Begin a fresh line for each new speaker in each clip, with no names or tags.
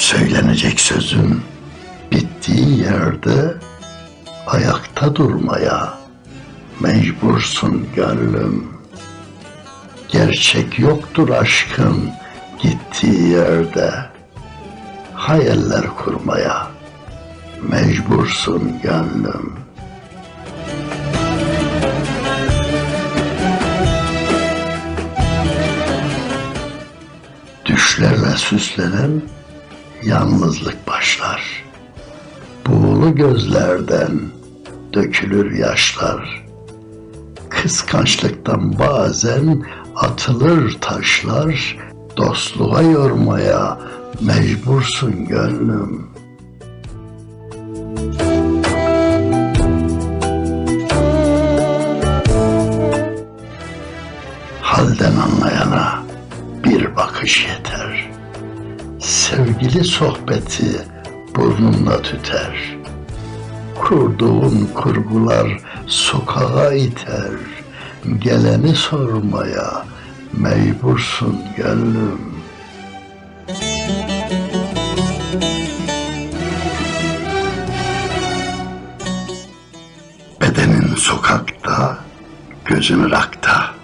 Söylenecek sözün bittiği yerde ayakta durmaya mecbursun gönlüm. Gerçek yoktur aşkın gittiği yerde. Hayaller kurmaya mecbursun gönlüm. Düşlerle süslenen yalnızlık başlar. Buğulu gözlerden dökülür yaşlar. Kıskançlıktan bazen atılır taşlar. Dostluğa yormaya mecbursun gönlüm. Halden anlayana bir bakış yeter. Sevgili sohbeti burnumda tüter. Kurduğun kurgular sokağa iter. Geleni sormaya mecbursun gönlüm. Bedenin sokakta, gözün Irak'ta.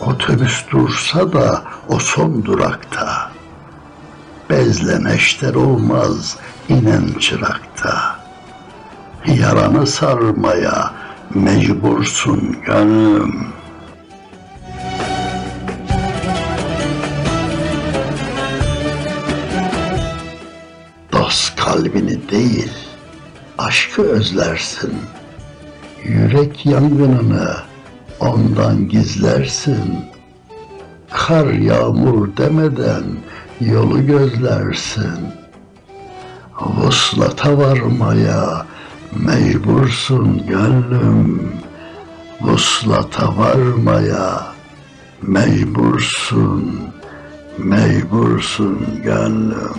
Otobüs dursa da o son durakta. Bezle neşter olmaz inen çırakta. Yaranı sarmaya mecbursun gönlüm. Dost kalbini değil, aşkı özlersin. Yürek yangınını ondan gizlersin. Kar yağmur demeden yolu gözlersin. Vuslata varmaya mecbursun gönlüm. Vuslata varmaya mecbursun, mecbursun gönlüm.